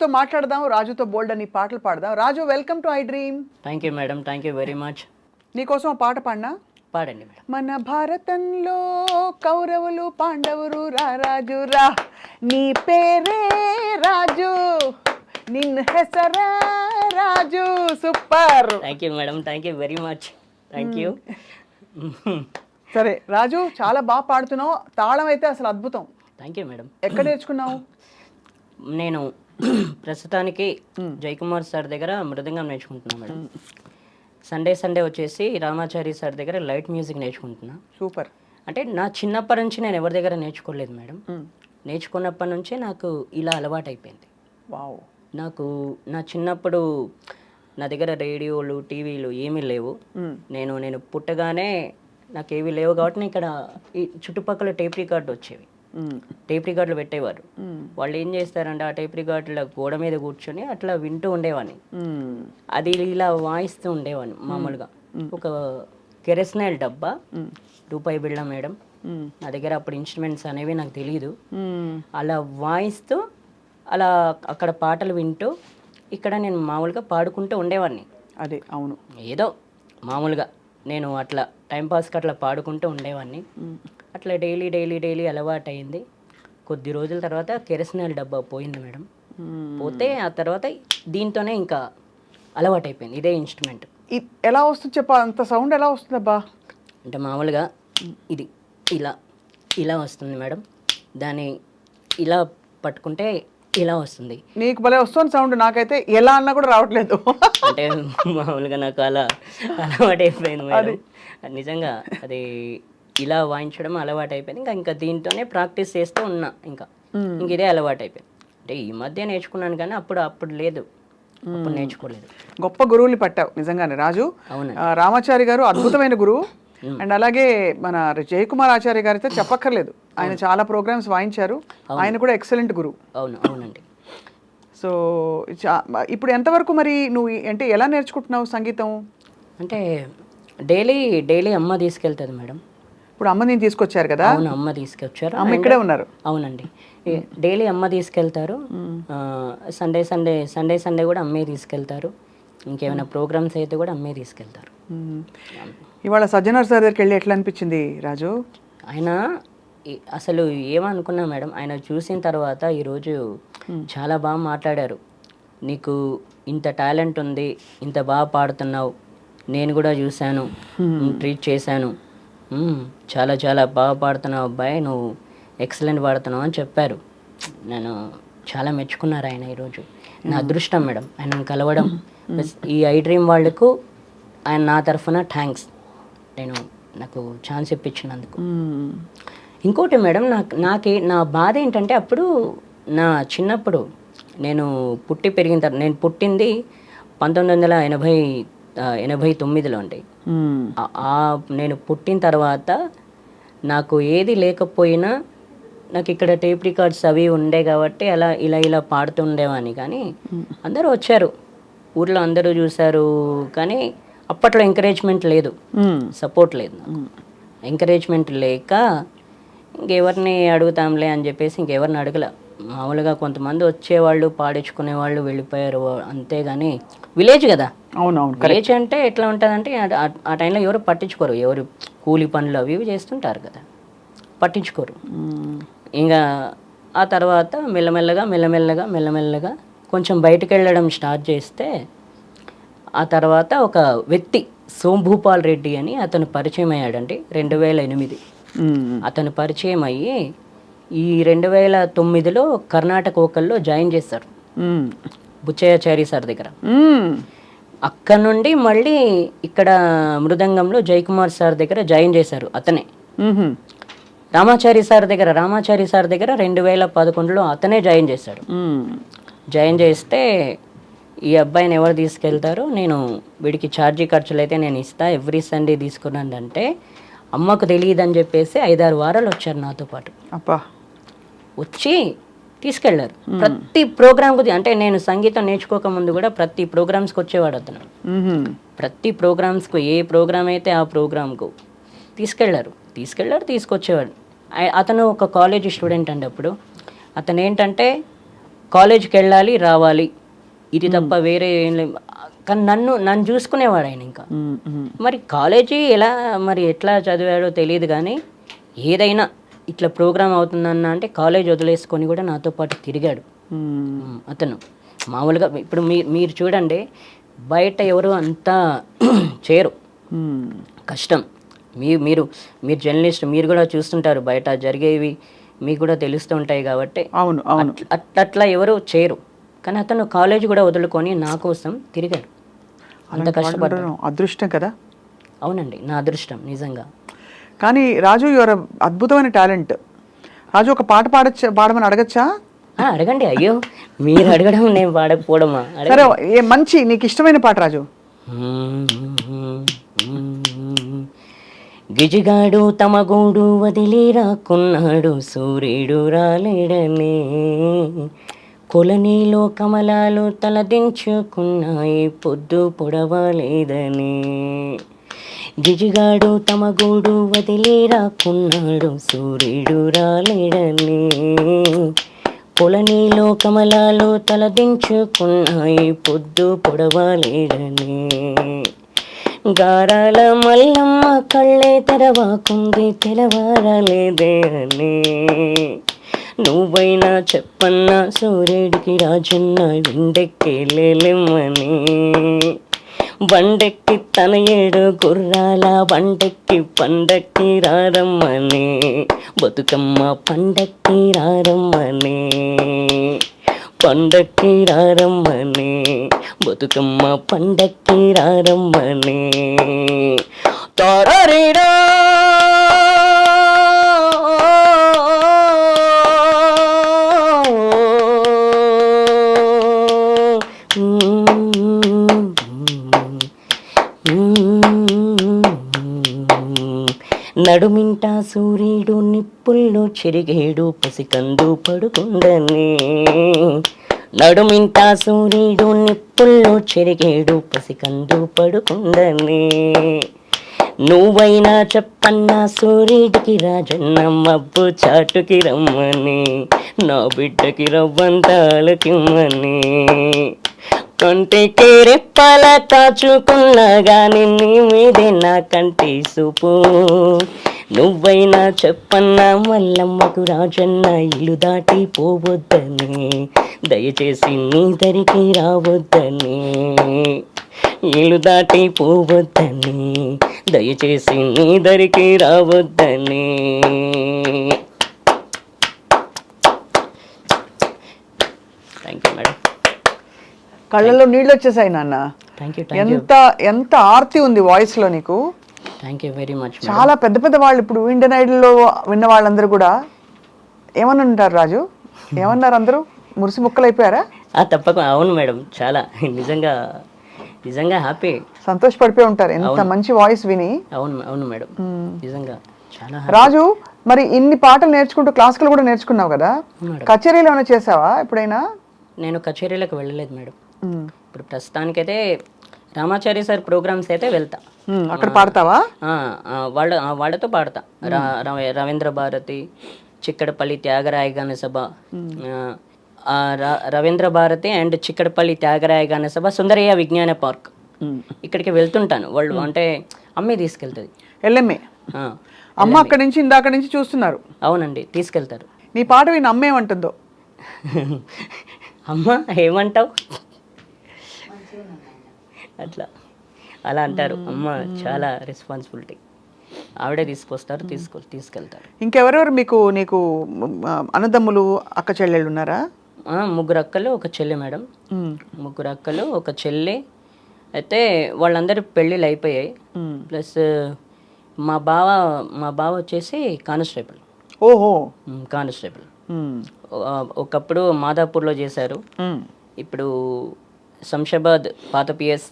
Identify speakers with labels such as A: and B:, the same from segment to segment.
A: తో మాట్లాడదాం రాజుతో బోల్డ్ అని పాటలు పాడదాం. Raju welcome to I Dream
B: thank you madam thank you very much
A: నీకోసం పాట పాడినా?
B: పాడండి మేడం
A: మన భారతంలో కౌరవులు పాండవులు రా రాజు రా. నీ పేరే రాజు. నిన్ను ಹೆಸరా Raju. Super
B: thank you madam thank you very much thank you
A: సరే రాజు చాలా బాగా పాడుతున్నావు. తాళం అయితే అసలు అద్భుతం.
B: థ్యాంక్ యూ మేడం
A: ఎక్కడ నేర్చుకున్నావు?
B: నేను ప్రస్తుతానికి జయకుమార్ సార్ దగ్గర మృదంగం నేర్చుకుంటున్నా మేడం. సండే సండే వచ్చేసి రామాచారి సార్ దగ్గర లైట్ మ్యూజిక్ నేర్చుకుంటున్నా.
A: సూపర్.
B: అంటే నా చిన్నప్పటి నుంచి నేను ఎవరి దగ్గర నేర్చుకోలేదు మేడం. నేర్చుకున్నప్పటి నుంచే నాకు ఇలా అలవాటు అయిపోయింది
A: వావ్
B: నాకు నా చిన్నప్పుడు నా దగ్గర రేడియోలు టీవీలు ఏమీ లేవు. నేను నేను పుట్టగానే నాకు ఏవి లేవు కాబట్టి ఇక్కడ ఈ చుట్టుపక్కల టేప్ రికార్డు వచ్చేవి. టేప్ రికార్డులు పెట్టేవారు. వాళ్ళు ఏం చేస్తారంటే ఆ టేప్ రికార్డుల గోడ మీద కూర్చొని అట్లా వింటూ ఉండేవాడిని అది ఇలా వాయిస్తూ ఉండేవాడిని మామూలుగా. ఒక కెరస్నైల్ డబ్బా రూపాయి బిళ్ళ మేడం. నా దగ్గర అప్పుడు ఇన్స్ట్రుమెంట్స్ అనేవి నాకు తెలియదు అలా వాయిస్తూ అలా అక్కడ పాటలు వింటూ ఇక్కడ నేను మామూలుగా పాడుకుంటూ ఉండేవాడిని
A: అదే అవును.
B: ఏదో మామూలుగా నేను అట్లా టైంపాస్కి అట్లా పాడుకుంటూ ఉండేవాడిని అట్లా డైలీ డైలీ డైలీ అలవాటు అయింది కొద్ది రోజుల తర్వాత కెరసనాల్ డబ్బా పోయింది మేడం. పోతే ఆ తర్వాత దీంతోనే ఇంకా అలవాటు అయిపోయింది ఇదే ఇన్స్ట్రుమెంట్.
A: ఎలా వస్తుంది చెప్ప? అంత సౌండ్ ఎలా వస్తుంది అబ్బా
B: అంటే మామూలుగా ఇది ఇలా ఇలా వస్తుంది మేడం. దాన్ని ఇలా పట్టుకుంటే ఇలా వస్తుంది.
A: నీకు భలే వస్తుంది సౌండ్. నాకైతే ఎలా అన్నా కూడా రావట్లేదు.
B: అంటే మామూలుగా నాకు అలా అలవాటు అయిపోయింది మేడం నిజంగా అది ఇలా వాయించడం అలవాటు అయిపోయింది ఇంకా ఇంకా దీంతోనే ప్రాక్టీస్ చేస్తూ ఉన్నా ఇంకా. ఇంక ఇదే అలవాటు అయిపోయింది అంటే ఈ మధ్య నేర్చుకున్నాను కానీ అప్పుడు అప్పుడు లేదు. అప్పుడు నేర్చుకోలేదు.
A: గొప్ప గురువుని పట్టావు నిజంగానే. రాజు
B: అవునండి.
A: ఆ, రామాచారి గారు అద్భుతమైన గురువు. అండ్ అలాగే మన జయకుమార్ ఆచార్య గారు అయితే చెప్పక్కర్లేదు. ఆయన చాలా ప్రోగ్రామ్స్ వాయించారు. ఆయన కూడా ఎక్సలెంట్ గురువు.
B: అవును అవునండి.
A: సో ఇప్పుడు ఎంతవరకు మరి నువ్వు అంటే ఎలా నేర్చుకుంటున్నావు సంగీతం?
B: అంటే డైలీ డైలీ అమ్మ తీసుకెళ్తుంది మేడం.
A: ఇప్పుడు అమ్మ నేను తీసుకొచ్చారు కదా?
B: అవును అమ్మ తీసుకొచ్చారు.
A: అమ్మ ఇక్కడే ఉన్నారు.
B: అవునండి. డైలీ అమ్మ తీసుకెళ్తారు. సండే సండే సండే సండే కూడా అమ్మే తీసుకెళ్తారు. ఇంకేమైనా ప్రోగ్రామ్స్ అయితే కూడా అమ్మే తీసుకెళ్తారు.
A: ఇవాళ సజ్జనార్ సార్ దగ్గరికి వెళ్ళి ఎట్లా అనిపించింది రాజు?
B: ఆయన అసలు ఏమనుకున్నా మేడం ఆయన చూసిన తర్వాత ఈరోజు చాలా బాగా మాట్లాడారు. నీకు ఇంత టాలెంట్ ఉంది ఇంత బాగా పాడుతున్నావు నేను కూడా చూశాను ట్రీట్ చేశాను. చాలా చాలా బాగా పాడుతున్నావు అబ్బాయి. నువ్వు ఎక్సలెంట్ పాడుతున్నావు అని చెప్పారు. నేను చాలా మెచ్చుకున్నారు ఆయన ఈరోజు. నా అదృష్టం మేడం. ఆయనను కలవడం. ఈ ఐ డ్రీమ్ వాళ్ళకు ఆయన నా తరఫున థ్యాంక్స్ నేను నాకు ఛాన్స్ ఇప్పించినందుకు. ఇంకోటి మేడం నాకు నాకే నా బాధ ఏంటంటే అప్పుడు నా చిన్నప్పుడు నేను పుట్టి పెరిగిన తర్వాత నేను పుట్టింది పంతొమ్మిది వందల ఎనభై ఎనభై తొమ్మిదిలో అండి. నేను పుట్టిన తర్వాత నాకు ఏది లేకపోయినా నాకు ఇక్కడ టేప్ రికార్డ్స్ అవి ఉండే కాబట్టి అలా ఇలా ఇలా పాడుతూ ఉండేవాని కానీ అందరూ వచ్చారు. ఊర్లో అందరూ చూశారు. కానీ అప్పట్లో ఎంకరేజ్మెంట్ లేదు. సపోర్ట్ లేదు ఎంకరేజ్మెంట్ లేక ఇంకెవరిని అడుగుతాంలే అని చెప్పేసి ఇంకెవరిని అడగల. మామూలుగా కొంతమంది వచ్చేవాళ్ళు పాడించుకునే వాళ్ళు వెళ్ళిపోయారు. అంతేగాని విలేజ్ కదా.
A: అవునవును
B: విలేజ్ అంటే ఎట్లా ఉంటుందంటే ఆ- టైంలో ఎవరు పట్టించుకోరు ఎవరు కూలి పనులు అవి ఇవి చేస్తుంటారు కదా పట్టించుకోరు. ఇంకా ఆ తర్వాత మెల్లమెల్లగా మెల్లమెల్లగా మెల్లమెల్లగా కొంచెం బయటకు వెళ్ళడం స్టార్ట్ చేస్తే ఆ తర్వాత ఒక వ్యక్తి సోంభూపాల్ రెడ్డి అని అతను పరిచయం అయ్యాడండి రెండు వేల ఎనిమిది. అతను పరిచయం అయ్యి ఈ రెండు వేల తొమ్మిదిలో కర్ణాటక ఓకల్లో జాయిన్ చేశారు. బుచ్చయ్యాచారి సార్ దగ్గర. అక్కడ నుండి మళ్ళీ ఇక్కడ మృదంగంలో జయకుమార్ సార్ దగ్గర జాయిన్ చేశారు అతనే. రామాచారి సార్ దగ్గర రామాచారి సార్ దగ్గర రెండు వేల పదకొండులో అతనే జాయిన్ చేశాడు. జాయిన్ చేస్తే ఈ అబ్బాయిని ఎవరు తీసుకెళ్తారో నేను వీడికి ఛార్జీ ఖర్చులు అయితే నేను ఇస్తా ఎవ్రీ సండే తీసుకున్నాను అంటే అమ్మకు తెలియదని చెప్పేసి ఐదారు వారాలు వచ్చారు నాతో పాటు
A: అబ్బా
B: వచ్చి తీసుకెళ్ళారు ప్రతి ప్రోగ్రామ్కి అంటే నేను సంగీతం నేర్చుకోక ముందు కూడా ప్రతి ప్రోగ్రామ్స్కి వచ్చేవాడు అతను. ప్రతి ప్రోగ్రామ్స్కు ఏ ప్రోగ్రామ్ అయితే ఆ ప్రోగ్రామ్కు తీసుకెళ్ళారు తీసుకెళ్ళారు తీసుకొచ్చేవాడు. అతను ఒక కాలేజ్ స్టూడెంట్ అండి అప్పుడు. అతను ఏంటంటే కాలేజ్కి వెళ్ళాలి రావాలి. ఇది తప్ప వేరే ఏం లేదు కానీ నన్ను నన్ను చూసుకునేవాడు ఆయన ఇంకా. మరి కాలేజీ ఎలా మరి ఎట్లా చదివాడో తెలియదు కానీ ఏదైనా ఇట్లా ప్రోగ్రామ్ అవుతుందన్న అంటే కాలేజ్ వదిలేసుకొని కూడా నాతో పాటు తిరిగాడు. అతను మామూలుగా ఇప్పుడు మీ మీరు చూడండి బయట ఎవరు అంతా చేరు. కష్టం. మీ మీరు మీరు జర్నలిస్ట్ మీరు కూడా చూస్తుంటారు బయట జరిగేవి మీకు కూడా తెలుస్తూ ఉంటాయి కాబట్టి
A: అవును అవును.
B: అట్ల- ఎవరు చేయరు కానీ అతను కాలేజ్ కూడా వదులుకొని నా కోసం తిరిగాడు. అంత కష్టపడ్డాడు.
A: ఉండడం అదృష్టం కదా?
B: అవునండి నా అదృష్టం నిజంగా.
A: కానీ రాజు యువర్ అద్భుతమైన టాలెంట్. రాజు ఒక పాట పాడచ్చ పాడమని అడగచ్చా?
B: అడగండి అయ్యో మీరు అడగడం నేను పాడకపోవడమా?
A: సరే ఏ మంచి నీకు ఇష్టమైన పాట రాజు?
B: గిజిగాడు తమ గూడు వదిలి రాకున్నాడు సూర్యుడు రాలేడనే. కొలనీలో కమలాలు తలదించుకున్నాయి పొద్దు పొడవలేదని. గిజిగాడు తమ గూడు వదిలే రాకున్నాడు సూర్యుడు రాలేడని. పొలనీలో కమలాలు తలదించుకున్నాయి పొద్దు పొడవలేడని. గారాల మల్లమ్మ కళ్ళే తెరవాకుంది తెలవారలేదే అని నువ్వైనా చెప్పన్నా సూర్యుడికి రాజన్న విండెక్కి లేలేమని. வண்டைக்கு தனையேடு குர்ராலா வண்டைக்கு பண்டக்கி ராரம்மனே பதுக்கம்மா பண்டக்கி ராரம்மனே பண்டக்கி ராரம்மனே பதுக்கம்மா பண்டக்கி ராரம்மனே தாரரிடா! నడుమింట సూర్యుడు నిప్పుల్లో చెరిగేడు పసికందు పడుకుండని. నడుమింట సూర్యుడు నిప్పుల్లో చెరిగేడు పసికందు పడుకుండని. నువ్వైనా చెప్పన్న సూర్యుడికి రాజన్న మబ్బు చాటుకి రమ్మని. నా బిడ్డకి రవ్వంతాలకిమ్మని కంటికి రెప్పల కాచుకున్నా గాని మీదే నా కంటి సూపు నువ్వైనా చెప్పన్నా మల్లమ్మకు రాజన్న ఇల్లు దాటి పోవద్దని. దయచేసి నీ దరికి రావద్దని. ఇల్లు దాటి పోవద్దని. దయచేసి నీ దరికి రావద్దని. థ్యాంక్ యూ మేడం
A: కళ్ళల్లో నీళ్ళు వచ్చేసాయి నాన్న. ఎంత ఎంత ఆర్తి ఉంది వాయిస్లో నీకు
B: థ్యాంక్ యూ వెరీ మచ్
A: చాలా పెద్ద పెద్ద వాళ్ళు ఇప్పుడు ఇండియన్ ఐడల్లో విన్న వాళ్ళందరూ కూడా ఏమని ఉంటారు రాజు? ఏమన్నారు అందరూ? మురిసి ముక్కలు అయిపోయారా
B: ఆ తప్పక అవును మేడం. చాలా నిజంగా నిజంగా హ్యాపీ
A: సంతోషపడిపోయి ఉంటారు. ఎంత మంచి వాయిస్ విని.
B: అవును అవును మేడం. నిజంగా చాలా.
A: రాజు మరి ఇన్ని పాటలు నేర్చుకుంటూ క్లాసికల్ కూడా నేర్చుకున్నావు కదా. కచేరీలో ఏమైనా చేసావా ఎప్పుడైనా?
B: నేను కచేరీలకు వెళ్ళలేదు మేడం. ఇప్పుడు ప్రస్తుతానికైతే రామాచారి సార్ ప్రోగ్రామ్స్ అయితే వెళ్తా.
A: అక్కడ పాడతావా?
B: వాళ్ళ వాళ్ళతో పాడతా. రవీంద్ర భారతి చిక్కడపల్లి త్యాగరాయ గాన సభ రవీంద్ర భారతి అండ్ చిక్కడపల్లి త్యాగరాయ గాన సభ సుందరయ్య విజ్ఞాన పార్క్. ఇక్కడికి వెళ్తుంటాను. వాళ్ళు అంటే అమ్మే తీసుకెళ్తుంది.
A: ఎల్ఎంఏ?
B: ఆ,
A: అమ్మ అక్కడి నుంచి ఇందాక నుంచి చూస్తున్నారు.
B: అవునండి తీసుకెళ్తారు.
A: నీ పాట విని అమ్మ ఏమంటుందో?
B: అమ్మ ఏమంటావు? అట్లా. అలా అంటారు. అమ్మ చాలా రెస్పాన్సిబిలిటీ ఆవిడే తీసుకొస్తారు తీసుకు తీసుకెళ్తారు.
A: ఇంకెవరెవరు మీకు నీకు అన్నదమ్ములు అక్క చెల్లెళ్ళు ఉన్నారా?
B: ముగ్గురు అక్కలు ఒక చెల్లి మేడం. ముగ్గురు అక్కలు ఒక చెల్లి. అయితే వాళ్ళందరి పెళ్ళిళ్ళు అయిపోయాయి. ప్లస్ మా బావ మా బావ వచ్చేసి కానిస్టేబుల్.
A: ఓహో.
B: కానిస్టేబుల్. ఒకప్పుడు మాదాపూర్లో చేశారు. ఇప్పుడు శంషాబాద్ పాత పిఎస్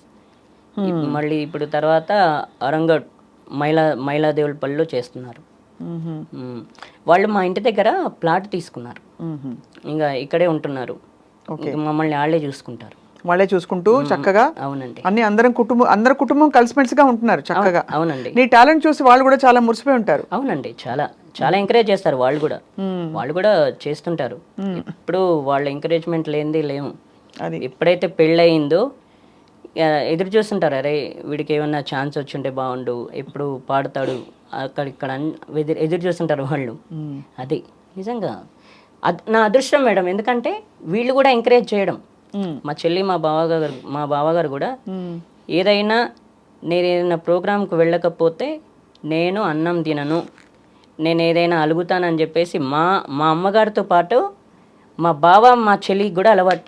B: మళ్ళీ ఇప్పుడు తర్వాత అరంగడ్ మైలా మైలాదేవులపల్లిలో చేస్తున్నారు.
A: మ్మ్.
B: ఉమ్, వాళ్ళు మా ఇంటి దగ్గర ప్లాట్ తీసుకున్నారు. ఇంకా ఇక్కడే ఉంటున్నారు. మమ్మల్ని వాళ్ళే చూసుకుంటారు.
A: వాళ్ళే చూసుకుంటూ చక్కగా
B: అవునండి.
A: అన్ని అందరం కుటుంబం అందరి కుటుంబం కలిసిమెలిసిగా ఉంటున్నారు చక్కగా.
B: అవునండి.
A: నీ టాలెంట్ చూసి వాళ్ళు కూడా చాలా మురిసిపోయి ఉంటారు.
B: అవునండి చాలా చాలా ఎంకరేజ్ చేస్తారు వాళ్ళు కూడా. వాళ్ళు కూడా చేస్తుంటారు. ఇప్పుడు వాళ్ళ ఎంకరేజ్మెంట్ లేనిది లేము
A: అది.
B: ఎప్పుడైతే పెళ్ళయిందో ఎదురు చూస్తుంటారు అరే వీడికి ఏమన్నా ఛాన్స్ వచ్చుంటే బాగుండు ఎప్పుడు పాడతాడు అక్కడ ఇక్కడ ఎదురు ఎదురు చూస్తుంటారు వాళ్ళు. అది నిజంగా. నా అదృష్టం మేడం ఎందుకంటే వీళ్ళు కూడా ఎంకరేజ్ చేయడం. మా చెల్లి మా బావగారు మా బావగారు కూడా ఏదైనా నేను ఏదైనా ప్రోగ్రాంకి వెళ్ళకపోతే నేను అన్నం తినను నేను ఏదైనా అలుగుతానని చెప్పేసి మా మా అమ్మగారితో పాటు మా బావ మా చెల్లికి కూడా అలవాటు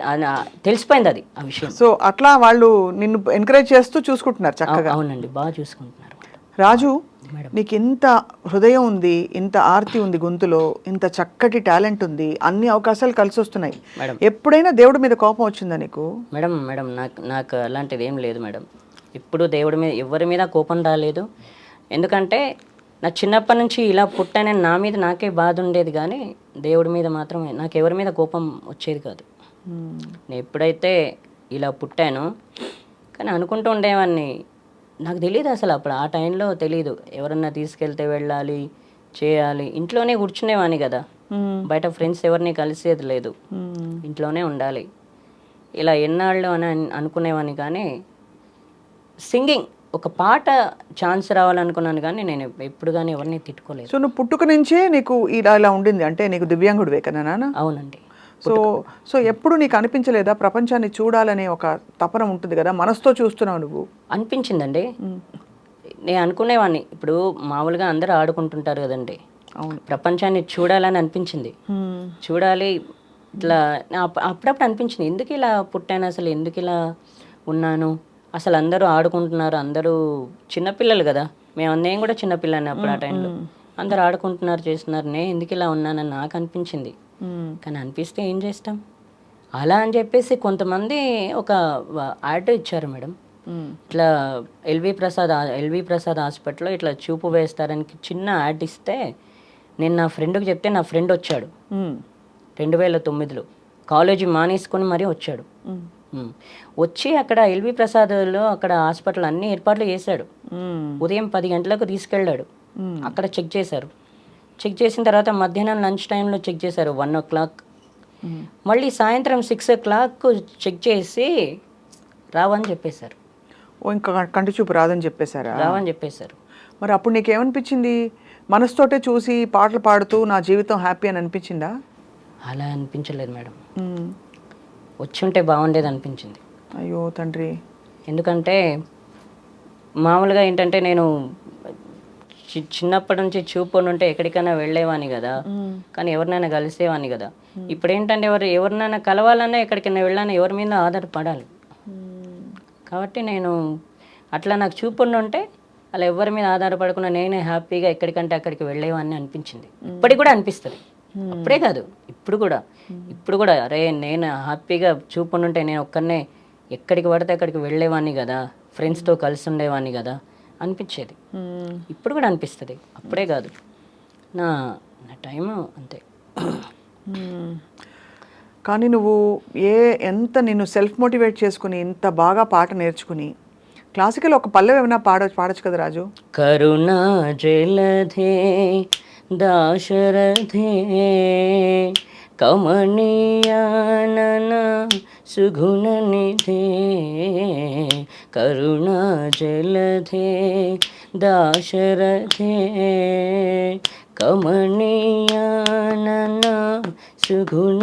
B: తెలిసిపోయింది అది ఆ విషయం.
A: సో అట్లా వాళ్ళు నిన్ను ఎంకరేజ్ చేస్తూ చూసుకుంటున్నారు చక్కగా.
B: అవునండి బాగా చూసుకుంటున్నారు.
A: రాజు
B: మేడం.
A: నీకు ఇంత హృదయం ఉంది ఇంత ఆర్తి ఉంది గొంతులో ఇంత చక్కటి టాలెంట్ ఉంది అన్ని అవకాశాలు కలిసి వస్తున్నాయి.
B: మేడం.
A: ఎప్పుడైనా దేవుడి మీద కోపం వచ్చిందా నీకు?
B: మేడం మేడం నాకు నాకు అలాంటిది ఏం లేదు మేడం. ఇప్పుడు దేవుడి మీద ఎవరి మీద కోపం రాలేదు. ఎందుకంటే నా చిన్నప్పటి నుంచి ఇలా పుట్టానని నా మీద నాకే బాధ ఉండేది కానీ దేవుడి మీద మాత్రమే. నాకు ఎవరి మీద కోపం వచ్చేది కాదు. నేను ఎప్పుడైతే ఇలా పుట్టానో కానీ అనుకుంటూ ఉండేవాడిని నాకు తెలియదు అసలు అప్పుడు ఆ టైంలో తెలియదు ఎవరన్నా తీసుకెళ్తే వెళ్ళాలి చేయాలి ఇంట్లోనే కూర్చునేవాని కదా. బయట ఫ్రెండ్స్ ఎవరిని కలిసేది లేదు. ఇంట్లోనే ఉండాలి. ఇలా ఎన్నాళ్ళు అని అన్- అనుకునేవాని కానీ సింగింగ్ ఒక పాట ఛాన్స్ రావాలనుకున్నాను కానీ నేను ఎప్పుడు కానీ ఎవరిని తిట్టుకోలేదు.
A: సో నువ్వు పుట్టుక నుంచే నీకు ఇలా ఇలా ఉండింది. అంటే నీకు దివ్యాంగుడివే కదా నాన్న?
B: అవునండి.
A: సో సో ఎప్పుడు నీకు అనిపించలేదా ప్రపంచాన్ని చూడాలనే ఒక తపన ఉంటుంది కదా? మనసుతో చూస్తున్నావు నువ్వు.
B: అనిపించిందండి. నేను అనుకునేవాడిని ఇప్పుడు మామూలుగా అందరూ ఆడుకుంటుంటారు కదండి.
A: అవును.
B: ప్రపంచాన్ని చూడాలని అనిపించింది. చూడాలి ఇట్లా అప్పుడప్పుడు అనిపించింది. ఎందుకు ఇలా పుట్టాను? అసలు ఎందుకు ఇలా ఉన్నాను? అసలు అందరూ ఆడుకుంటున్నారు అందరూ చిన్నపిల్లలు కదా. మేము నేను కూడా చిన్నపిల్లని అప్పుడు ఆ టైంలో. అందరూ ఆడుకుంటున్నారు చేస్తున్నారు. నేను ఎందుకు ఇలా ఉన్నానని నాకు అనిపించింది. కానీ అనిపిస్తే ఏం చేస్తాం? అలా అని చెప్పేసి కొంతమంది ఒక యాడ్ ఇచ్చారు మేడం. ఇట్లా ఎల్వి ప్రసాద్ ఎల్వి ప్రసాద్ హాస్పిటల్లో ఇట్లా చూపు వేస్తారని చిన్న యాడ్ ఇస్తే నేను నా ఫ్రెండ్కి చెప్తే నా ఫ్రెండ్ వచ్చాడు. రెండు వేల తొమ్మిదిలో. కాలేజీ మానేసుకొని మరీ వచ్చాడు. వచ్చి అక్కడ ఎల్వి ప్రసాద్లో అక్కడ హాస్పిటల్ అన్ని ఏర్పాట్లు చేశాడు. ఉదయం పది గంటలకు తీసుకెళ్ళాడు. అక్కడ చెక్ చేశారు. చెక్ చేసిన తర్వాత మధ్యాహ్నం లంచ్ టైంలో చెక్ చేశారు వన్ ఓ క్లాక్. మళ్ళీ సాయంత్రం సిక్స్ ఓ క్లాక్ చెక్ చేసి రావని చెప్పేశారు.
A: ఓ ఇంకా కంటి చూపు రాదని చెప్పేశారా?
B: రావని చెప్పేశారు.
A: మరి అప్పుడు నీకేమనిపించింది? మనసుతోటే చూసి పాటలు పాడుతూ నా జీవితం హ్యాపీ అని అనిపించిందా?
B: అలా అనిపించలేదు మేడం.
A: మ్మ్.
B: వచ్చి ఉంటే బాగుండేది అనిపించింది.
A: అయ్యో తండ్రి.
B: ఎందుకంటే మామూలుగా ఏంటంటే నేను చిన్నప్పటి నుంచి చూపు ఉంటే ఎక్కడికైనా వెళ్ళేవాని కదా. కానీ ఎవరినైనా కలిసేవాని కదా. ఇప్పుడు ఏంటంటే ఎవరు ఎవరినైనా కలవాలన్నా ఎక్కడికైనా వెళ్ళాలన్నా ఎవరి మీద ఆధారపడాలి. కాబట్టి నేను అట్లా నాకు చూపు ఉంటే అలా ఎవరి మీద ఆధారపడకుండా నేనే హ్యాపీగా ఎక్కడికంటే అక్కడికి వెళ్ళేవాడిని అనిపించింది. ఇప్పటికి కూడా అనిపిస్తుంది. అప్పుడే కాదు ఇప్పుడు కూడా. ఇప్పుడు కూడా అరే నేను హ్యాపీగా చూపు ఉంటే నేను ఒక్కనే ఎక్కడికి పడితే అక్కడికి వెళ్ళేవాడిని కదా ఫ్రెండ్స్తో కలిసి ఉండేవాడిని కదా అనిపించేది. ఇప్పుడు కూడా అనిపిస్తుంది అప్పుడే కాదు. నా నా టైం అంతే.
A: కానీ నువ్వు ఏ ఎంత నిన్ను సెల్ఫ్ మోటివేట్ చేసుకుని ఇంత బాగా పాట నేర్చుకుని క్లాసికల్ ఒక పల్లవి ఏమైనా పాడ పాడొచ్చు కదా రాజు?
B: కరుణా జలధే దాశరథే కమనీయానన సుగుణ నిధే కరుణా జలధే దాశరథే కమనీయానన సుగుణ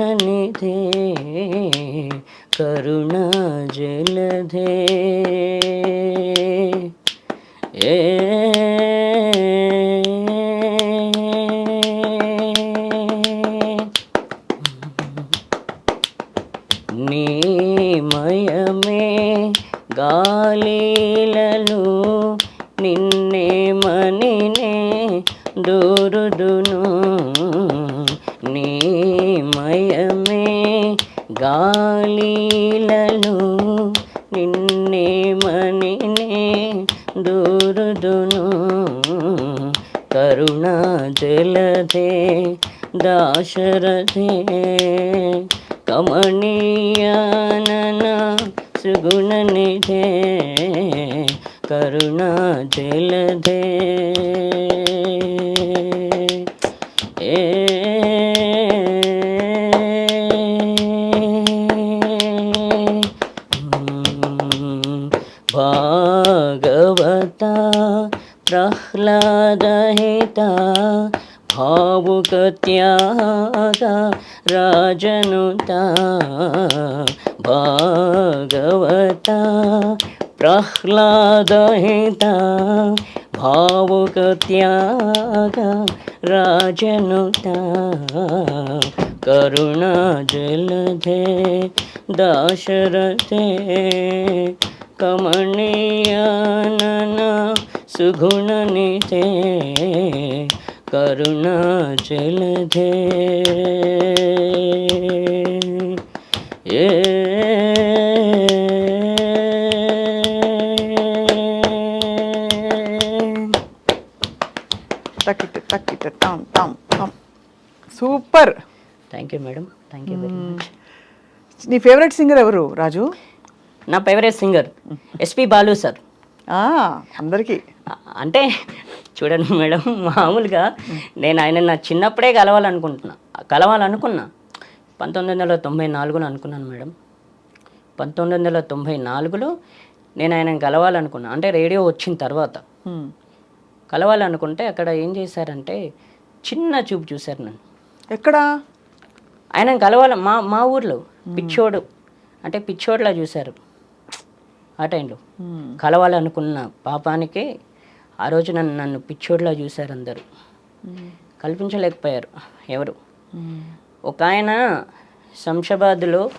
B: దురుదును నీ మయమే గాలీలలు నిన్నే మణినే దూరుదును. కరుణా జలదే దాశరథే కమనీయానన సుగుణనిధే కరుణా జలదే भागवता प्रह्लादहिता भुगत्या राजनुता भागवता प्रह्लादहिता। భావుక త్యాగ రాజనుత కరుణా జలధే దాశరథే కమనీయానన సుగుణనితే కరుణా జలధే ఏ thank you madam thank you very much
A: నీ ఫేవరెట్ సింగర్ ఎవరు రాజు?
B: నా favourite singer SP Balu sir
A: అందరికీ.
B: అంటే చూడండి మేడం మామూలుగా నేను ఆయన నా చిన్నప్పుడే కలవాలనుకుంటున్నా. కలవాలనుకున్నా. పంతొమ్మిది వందల తొంభై నాలుగులో అనుకున్నాను మేడం. పంతొమ్మిది వందల తొంభై నాలుగులో నేను ఆయన కలవాలనుకున్నా. అంటే రేడియో వచ్చిన తర్వాత.
A: హ్మ్.
B: కలవాలనుకుంటే అక్కడ ఏం చేశారంటే చిన్న చూపు చూశారు నన్ను.
A: ఎక్కడా?
B: ఆయన కలవాలి మా మా ఊర్లో పిచ్చోడు అంటే పిచ్చోడ్లా చూశారు. ఆ టైంలో. కలవాలనుకున్న పాపానికి ఆ రోజు నన్ను నన్ను పిచ్చోడ్లా చూశారు అందరూ. కల్పించలేకపోయారు ఎవరు. ఒక ఆయన శంషాబాద్లో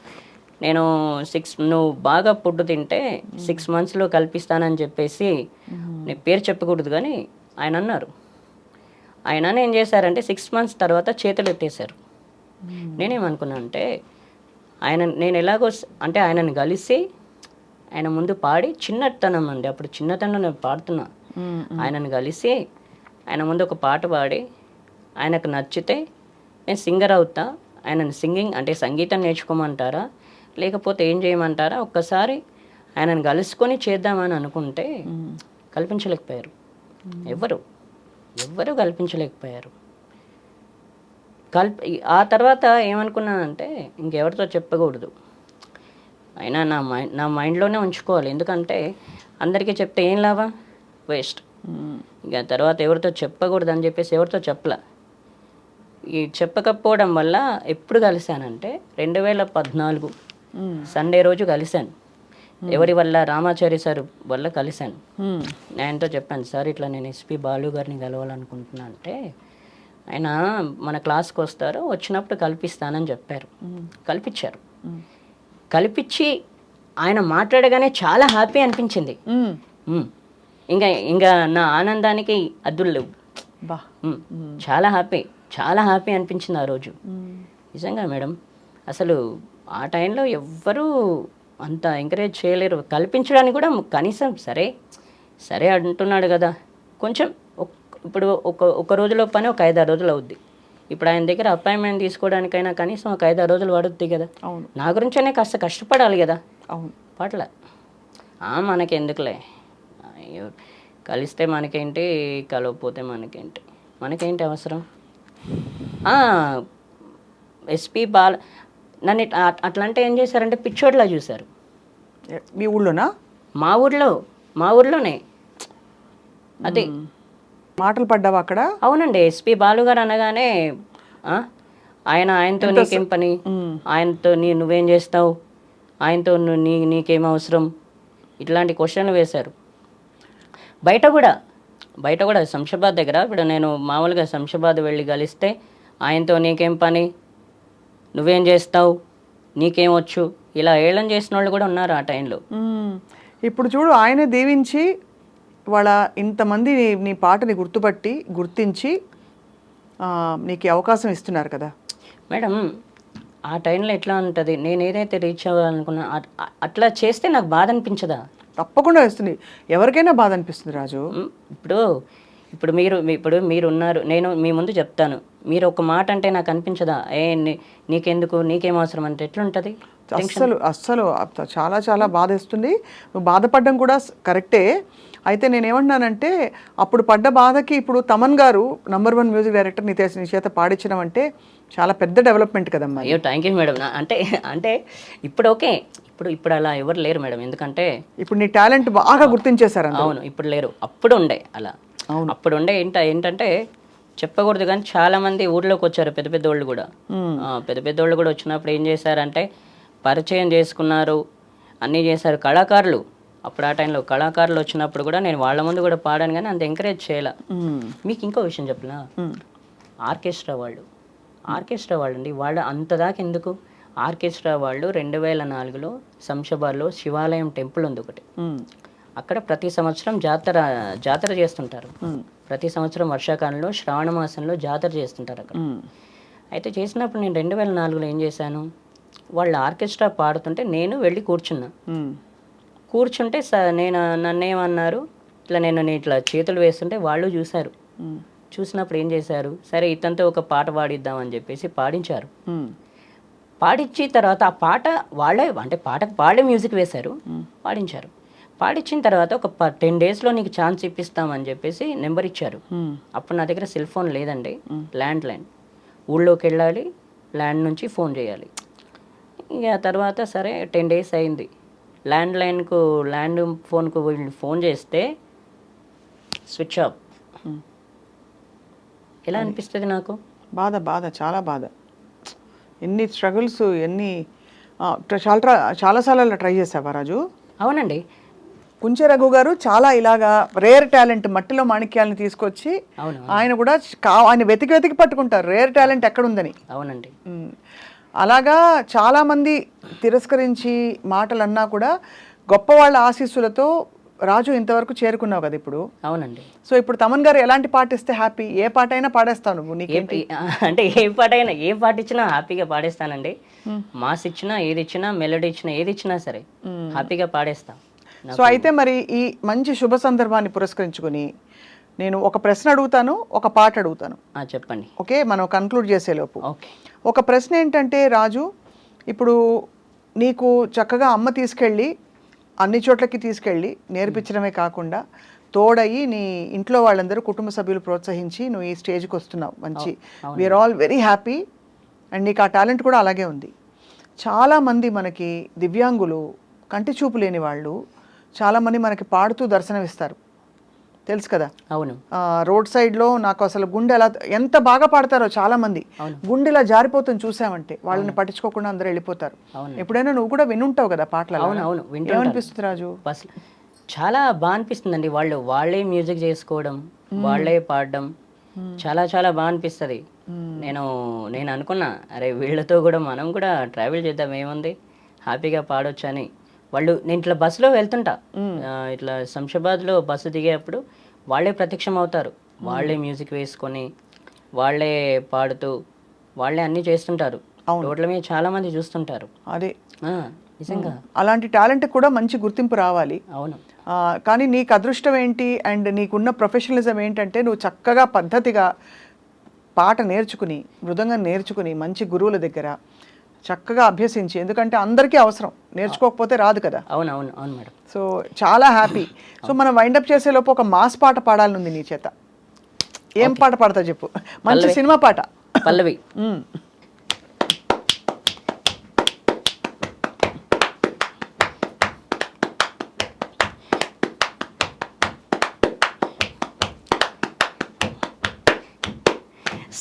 B: నేను సిక్స్ నువ్వు బాగా పుట్టు తింటే సిక్స్ మంత్స్లో కల్పిస్తానని చెప్పేసి నేను పేరు చెప్పకూడదు కానీ ఆయన అన్నారు. ఆయన ఏం చేశారంటే సిక్స్ మంత్స్ తర్వాత చేతులు ఎత్తేసారు నేనేమనుకున్నా అంటే ఆయన నేను ఎలాగో అంటే ఆయనని కలిసి ఆయన ముందు పాడి చిన్నతనం అండి. అప్పుడు చిన్నతనం నేను పాడుతున్నా.
A: హ్మ్.
B: ఆయనను కలిసి ఆయన ముందు ఒక పాట పాడి ఆయనకు నచ్చితే నేను సింగర్ అవుతా. ఆయనను సింగింగ్ అంటే సంగీతం నేర్చుకోమంటారా? లేకపోతే ఏం చేయమంటారా? ఒక్కసారి ఆయనను కలుసుకొని చేద్దామని అనుకుంటే కల్పించలేకపోయారు. ఎవ్వరు ఎవ్వరు కల్పించలేకపోయారు. కల్ప ఆ తర్వాత ఏమనుకున్నానంటే ఇంకెవరితో చెప్పకూడదు. అయినా నా మైండ్ నా మైండ్లోనే ఉంచుకోవాలి. ఎందుకంటే అందరికీ చెప్తే ఏం లాభం? వేస్ట్. ఇక తర్వాత ఎవరితో చెప్పకూడదు అని చెప్పేసి ఎవరితో చెప్పలా. ఈ చెప్పకపోవడం వల్ల ఎప్పుడు కలిశానంటే రెండు వేల పద్నాలుగు. సండే రోజు కలిశాను. ఎవరి వల్ల? రామాచారి సార్ వల్ల కలిశాను. ఆయనతో చెప్పాను సార్ ఇట్లా నేను ఎస్పి బాలు గారిని కలవాలనుకుంటున్నా అంటే ఆయన మన క్లాస్కి వస్తారు వచ్చినప్పుడు కల్పిస్తానని చెప్పారు. కల్పించారు. కల్పించి ఆయన మాట్లాడగానే చాలా హ్యాపీ అనిపించింది. ఇంకా ఇంకా నా ఆనందానికి అద్దులు లేవు. చాలా హ్యాపీ చాలా హ్యాపీ అనిపించింది ఆ రోజు. నిజంగా మేడం అసలు ఆ టైంలో ఎవ్వరూ అంత ఎంకరేజ్ చేయలేరు. కల్పించడానికి కూడా కనీసం సరే సరే అంటున్నాడు కదా. కొంచెం ఇప్పుడు ఒక ఒక రోజులో పని ఒక ఐదారు రోజులు అవుద్ది. ఇప్పుడు ఆయన దగ్గర అపాయింట్మెంట్ తీసుకోవడానికైనా కనీసం ఒక ఐదారు రోజులు పడుద్ది కదా.
A: అవును.
B: నా గురించనే కాస్త కష్టపడాలి కదా.
A: అవును.
B: పట్ల. ఆ, మనకెందుకులే? అయ్యో కలిస్తే మనకేంటి కలవకపోతే మనకేంటి? మనకేంటి అవసరం? ఎస్పి బాల నన్ను అట్లా అంటే ఏం చేశారంటే పిచ్చోడ్లా చూశారు.
A: మీ ఊళ్ళోనా?
B: మా ఊర్లో మా ఊర్లోనే. అదే
A: మాటలు పడ్డావా అక్కడ?
B: అవునండి. ఎస్పి బాలు గారు అనగానే ఆయన ఆయనతో నీకేం పని? ఆయనతో నీ నువ్వేం చేస్తావు? ఆయనతో ను- నీకేం అవసరం? ఇట్లాంటి క్వశ్చన్లు వేశారు. బయట కూడా బయట కూడా శంషాబాద్ దగ్గర ఇప్పుడు నేను మామూలుగా శంషాబాద్ వెళ్ళి కలిస్తే ఆయనతో నీకేం పని? నువ్వేం చేస్తావు? నీకేం వచ్చు? ఇలా ఏళ్ళని చేసిన వాళ్ళు కూడా ఉన్నారు ఆ టైంలో.
A: ఇప్పుడు చూడు ఆయనే దీవించి వాళ్ళ ఇంతమంది నీ- నీ పాటని గుర్తుపట్టి గుర్తించి నీకు అవకాశం ఇస్తున్నారు కదా.
B: మేడం ఆ టైంలో ఎట్లా ఉంటుంది? నేను ఏదైతే రీచ్ అవ్వాలనుకున్నా అట్లా చేస్తే నాకు బాధ అనిపించదా?
A: తప్పకుండా ఇస్తుంది ఎవరికైనా బాధ అనిపిస్తుంది రాజు.
B: ఇప్పుడు ఇప్పుడు మీరు ఇప్పుడు మీరు ఉన్నారు నేను మీ ముందు చెప్తాను. మీరు ఒక మాట అంటే నాకు అనిపించదా? ఏ నీకెందుకు? నీకేం అవసరం అంటే ఎట్లుంటుంది?
A: అస్సలు అస్సలు చాలా చాలా బాధేస్తుంది. నువ్వు బాధపడడం కూడా కరెక్టే. అయితే నేను ఏమంటున్నానంటే అప్పుడు పడ్డ బాధకి ఇప్పుడు తమన్ గారు నంబర్ వన్ మ్యూజిక్ డైరెక్టర్ నీ చేత నీ చేత పాడించడం అంటే చాలా పెద్ద డెవలప్మెంట్ కదమ్మా
B: అయ్యో థ్యాంక్ యూ మేడం అంటే అంటే ఇప్పుడు ఓకే. ఇప్పుడు ఇప్పుడు అలా ఎవరు లేరు మేడం ఎందుకంటే
A: ఇప్పుడు నీ టాలెంట్ బాగా గుర్తించేశారు.
B: అవును ఇప్పుడు లేరు. అప్పుడు ఉండే అలా.
A: అవును.
B: అప్పుడు ఉండే ఏంట ఏంటంటే చెప్పకూడదు కానీ చాలా మంది ఊర్లోకి వచ్చారు పెద్ద పెద్ద వాళ్ళు కూడా. పెద్ద పెద్ద వాళ్ళు కూడా వచ్చినప్పుడు ఏం చేశారంటే పరిచయం చేసుకున్నారు. అన్నీ చేశారు. కళాకారులు. అప్పుడు ఆ టైంలో కళాకారులు వచ్చినప్పుడు కూడా నేను వాళ్ళ ముందు కూడా పాడాను కానీ అంత ఎంకరేజ్ చేయాల. మీకు ఇంకో విషయం చెప్పనా? ఆర్కెస్ట్రా వాళ్ళు. ఆర్కెస్ట్రా వాళ్ళు అండి వాళ్ళు అంత దాకా ఎందుకు? ఆర్కెస్ట్రా వాళ్ళు రెండు వేల నాలుగులో శంషాబాద్లో శివాలయం టెంపుల్ ఉంది ఒకటి. అక్కడ ప్రతి సంవత్సరం జాతర జాతర చేస్తుంటారు. ప్రతి సంవత్సరం వర్షాకాలంలో శ్రావణ మాసంలో జాతర చేస్తుంటారు అక్కడ. అయితే చేసినప్పుడు నేను రెండు వేల నాలుగులో ఏం చేశాను? వాళ్ళు ఆర్కెస్ట్రా పాడుతుంటే నేను వెళ్ళి కూర్చున్నా. కూర్చుంటే స నేను నన్నేమన్నారు? ఇట్లా నేను నేను ఇట్లా చేతులు వేస్తుంటే వాళ్ళు చూశారు. చూసినప్పుడు ఏం చేశారు? సరే ఇతనితో ఒక పాట పాడిద్దామని చెప్పేసి పాడించారు. పాడించి తర్వాత ఆ పాట వాళ్ళే అంటే పాటకు వాళ్ళే మ్యూజిక్ వేశారు. పాడించారు. పాడించిన తర్వాత ఒక టెన్ డేస్లో నీకు ఛాన్స్ ఇప్పిస్తామని చెప్పేసి నెంబర్ ఇచ్చారు. అప్పుడు నా దగ్గర సెల్ ఫోన్ లేదండి. ల్యాండ్ లైన్ ఊళ్ళోకి వెళ్ళాలి ల్యాండ్ నుంచి ఫోన్ చేయాలి. ఇక తర్వాత సరే టెన్ డేస్ అయింది. ల్యాండ్ లైన్కు ల్యాండ్ ఫోన్కు వీళ్ళు ఫోన్ చేస్తే స్విచ్ ఆఫ్. ఎలా అనిపిస్తుంది నాకు?
A: బాధ బాధ చాలా బాధ. ఎన్ని స్ట్రగుల్స్ ఎన్ని చాలా చాలాసార్లు ట్రై చేసావా రాజు?
B: అవునండి.
A: కుంచె రఘు గారు చాలా ఇలాగా రేర్ టాలెంట్ మట్టిలో మాణిక్యాలను తీసుకొచ్చి
B: అవును
A: ఆయన కూడా ఆయన వెతికి వెతికి పట్టుకుంటారు. రేర్ టాలెంట్ ఎక్కడుందని.
B: అవునండి.
A: అలాగా చాలామంది తిరస్కరించి మాటలు అన్నా కూడా గొప్ప వాళ్ళ ఆశీస్సులతో రాజు ఇంతవరకు చేరుకున్నావు కదా ఇప్పుడు.
B: అవునండి.
A: సో ఇప్పుడు తమన్ గారు ఎలాంటి పాట ఇస్తే హ్యాపీ? ఏ పాట అయినా పాడేస్తావు నువ్వు
B: అంటే ఏ పాట అయినా ఏ పాట ఇచ్చినా హ్యాపీగా పాడేస్తానండి. మాస్ ఇచ్చినా ఏది ఇచ్చినా మెలోడీ ఇచ్చినా ఏది ఇచ్చినా సరే హ్యాపీగా పాడేస్తా.
A: సో అయితే మరి ఈ మంచి శుభ సందర్భాన్ని పురస్కరించుకుని నేను ఒక ప్రశ్న అడుగుతాను ఒక పాట అడుగుతాను.
B: చెప్పండి.
A: ఓకే మనం కన్క్లూడ్ చేసేలోపు.
B: ఓకే.
A: ఒక ప్రశ్న ఏంటంటే రాజు ఇప్పుడు నీకు చక్కగా అమ్మ తీసుకెళ్ళి అన్ని చోట్లకి తీసుకెళ్ళి నేర్పించడమే కాకుండా తోడయి నీ ఇంట్లో వాళ్ళందరూ కుటుంబ సభ్యులు ప్రోత్సహించి నువ్వు ఈ స్టేజ్కి వస్తున్నావు. మంచి. We are all very happy and నీకు ఆ టాలెంట్ కూడా అలాగే ఉంది. చాలామంది మనకి దివ్యాంగులు కంటి చూపు లేని వాళ్ళు చాలామంది మనకి పాడుతూ దర్శనమిస్తారు. తెలుసు కదా?
B: అవును.
A: రోడ్ సైడ్లో నాకు అసలు గుండె ఎలా ఎంత బాగా పాడతారో చాలా మంది గుండె ఇలా జారిపోతుంది చూసామంటే వాళ్ళని పట్టించుకోకుండా అందరూ వెళ్ళిపోతారు.
B: అవును.
A: ఎప్పుడైనా నువ్వు కూడా వినుంటావు కదా పాటలు
B: అవును అవును. వింటుంటాను.
A: ఏమనిపిస్తుంది రాజు?
B: చాలా బాగా అనిపిస్తుందండి. వాళ్ళు వాళ్ళే మ్యూజిక్ చేసుకోవడం వాళ్ళే పాడడం చాలా చాలా బాగా అనిపిస్తుంది. నేను నేను అనుకున్నా అరే వీళ్ళతో కూడా మనం కూడా ట్రావెల్ చేద్దాం ఏముంది? హ్యాపీగా పాడొచ్చు అని వాళ్ళు నేను ఇట్లా బస్సులో వెళ్తుంటా. ఇట్లా శంషాబాద్లో బస్సు దిగేటప్పుడు వాళ్ళే ప్రత్యక్షం అవుతారు వాళ్ళే మ్యూజిక్ వేసుకొని వాళ్ళే పాడుతూ వాళ్ళే అన్నీ చేస్తుంటారు. రోడ్ల మీద చాలా మంది చూస్తుంటారు.
A: అదే.
B: నిజంగా.
A: అలాంటి టాలెంట్ కూడా మంచి గుర్తింపు రావాలి.
B: అవును.
A: కానీ నీకు అదృష్టం ఏంటి? అండ్ నీకున్న ప్రొఫెషనలిజం ఏంటంటే నువ్వు చక్కగా పద్ధతిగా పాట నేర్చుకుని మృదంగం నేర్చుకుని మంచి గురువుల దగ్గర చక్కగా అభ్యసించి ఎందుకంటే అందరికీ అవసరం. నేర్చుకోకపోతే రాదు కదా.
B: అవును అవును అవును మేడం.
A: సో చాలా హ్యాపీ. సో మనం వైండప్ చేసేలోపు ఒక మాస్ పాట పాడాలనుంది నీ చేత. ఏం పాట పాడతా చెప్పు? మంచి సినిమా పాట.
B: పల్లవి.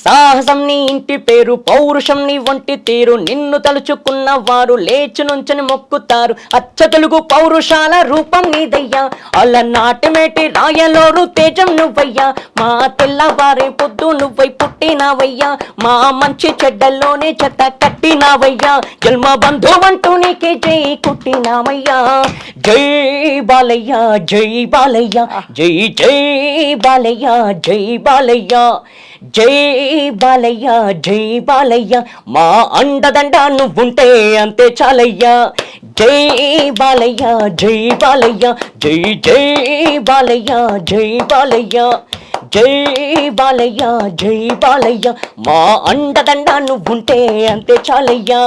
B: సాహసం నీ ఇంటి పేరు పౌరుషం నీ వంటి తీరు నిన్ను తలుచుకున్న వారు లేచి నుంచని మొక్కుతారు. అచ్చ తెలుగు పౌరుషాల రూపం నీదయ్యా. అలా నాటిమేటి రాయలోరు తేజం నువ్వయ్యా. మా తెల్లవారే పొద్దు నువ్వై పుట్టినావయ్యా. మా మంచి చెడ్డల్లోనే చెత్త కట్టినావయ్యా. జన్మ బంధువంటూ నీకే జై కుట్టినామయ్యా. జై బాలయ్య జై బాలయ్య. జై జై బాలయ్య జై బాలయ్య. జై బాలయ్య జై బాలయ్య మా అండదండ నువ్వుంటే అంతే చాలయ్యా. జై బాలయ్య జై బాలయ్య జై జై బాలయ్య జై బాలయ్య జై బాలయ్య జై బాలయ్య మా అండదండ నువ్వుంటే అంతే చాలయ్యా.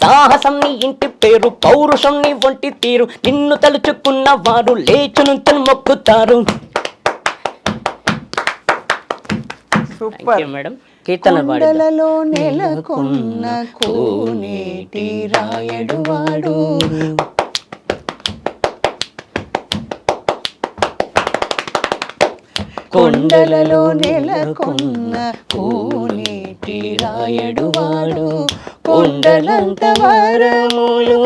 B: సాహసం నీ ఇంటి పేరు పౌరుషం నీ ఒంటి తీరు నిన్ను తలుచుకున్న వారు లేచును మొక్కుతారు.
A: సూపర్.
B: మేడం కీర్తన.
A: కొండలలో నెలకొన్న కోనేటి రాయడు వాడు
B: కొండలలో నెలకొన్న కోనేటి రాయడు వాడు కొండలంత వరములు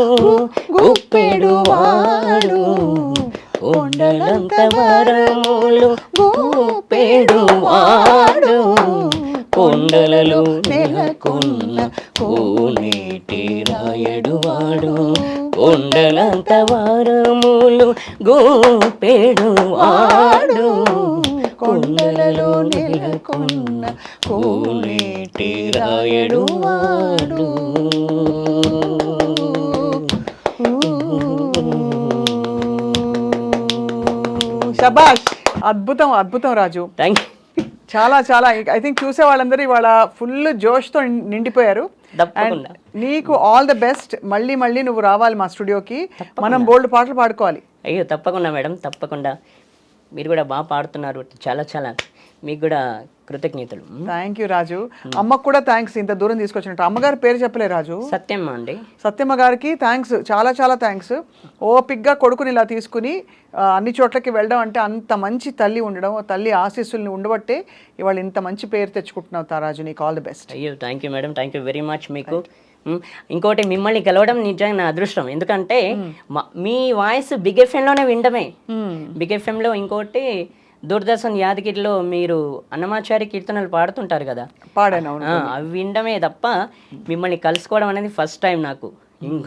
B: గుప్పెడు వాడు కొండలంత వరములు గుప్పెడు కొండలలో నెలకొన్న కోనేటి రాయడు వాడు. కొండలంత వరములు గోపెడు వాడు. కొండలలో నెలకొన్న కోనేటి రాయడు వాడు.
A: శబాష్ అద్భుతం అద్భుతం రాజు.
B: థ్యాంక్ యూ
A: చాలా చాలా. ఐ థింక్ చూసే వాళ్ళందరూ ఇవాళ ఫుల్ జోష్తో నిండిపోయారు. నీకు ఆల్ ద బెస్ట్ మళ్ళీ మళ్ళీ నువ్వు రావాలి మా స్టూడియోకి. మనం బోల్డ్ పాటలు పాడుకోవాలి.
B: అయ్యో తప్పకుండా మేడం తప్పకుండా. మీరు కూడా బాగా పాడుతున్నారు. చాలా చాలా మీకు కూడా కృతజ్ఞతలు.
A: థ్యాంక్ యూ రాజు అమ్మకు కూడా థ్యాంక్స్ ఇంత దూరం తీసుకొచ్చినట్టు. అమ్మగారి పేరు చెప్పలే రాజు
B: సత్యం అండి.
A: సత్యమ్మ గారికి థ్యాంక్స్ చాలా చాలా థ్యాంక్స్ ఓపిగ్గా కొడుకుని ఇలా తీసుకుని అన్ని చోట్లకి వెళ్ళడం అంటే అంత మంచి తల్లి ఉండడం తల్లి ఆశీస్సుల్ని ఉండబట్టే ఇవాళ ఇంత మంచి పేరు తెచ్చుకుంటున్నావు తారాజు నీకు ఆల్ ది బెస్ట్
B: అయ్యో thank you madam thank you very much మీకు ఇంకోటి మిమ్మల్ని గెలవడం నిజంగా నా అదృష్టం. ఎందుకంటే మా- మీ వాయిస్ బిగ్ ఎఫ్ఎంలోనే వినడమే. బిగ్ ఎఫ్ఎంలో ఇంకోటి దూరదర్శన్ యాదగిరిలో మీరు అన్నమాచారి కీర్తనలు పాడుతుంటారు కదా.
A: పాడాను
B: అవి వినడమే తప్ప మిమ్మల్ని కలుసుకోవడం అనేది ఫస్ట్ టైం నాకు.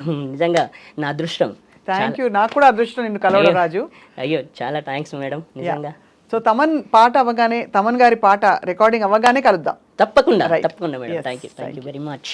B: నిజంగా నా అదృష్టం.
A: థ్యాంక్ యూ నాకు కూడా అదృష్టం నిన్ను కలవడం రాజు.
B: అయ్యో చాలా థ్యాంక్స్ మేడం నిజంగా.
A: సో తమన్ పాట అవ్వగానే తమన్ గారి పాట రికార్డింగ్ అవ్వగానే కలుద్దాం.
B: తప్పకుండా తప్పకుండా madam. Thank you thank you very much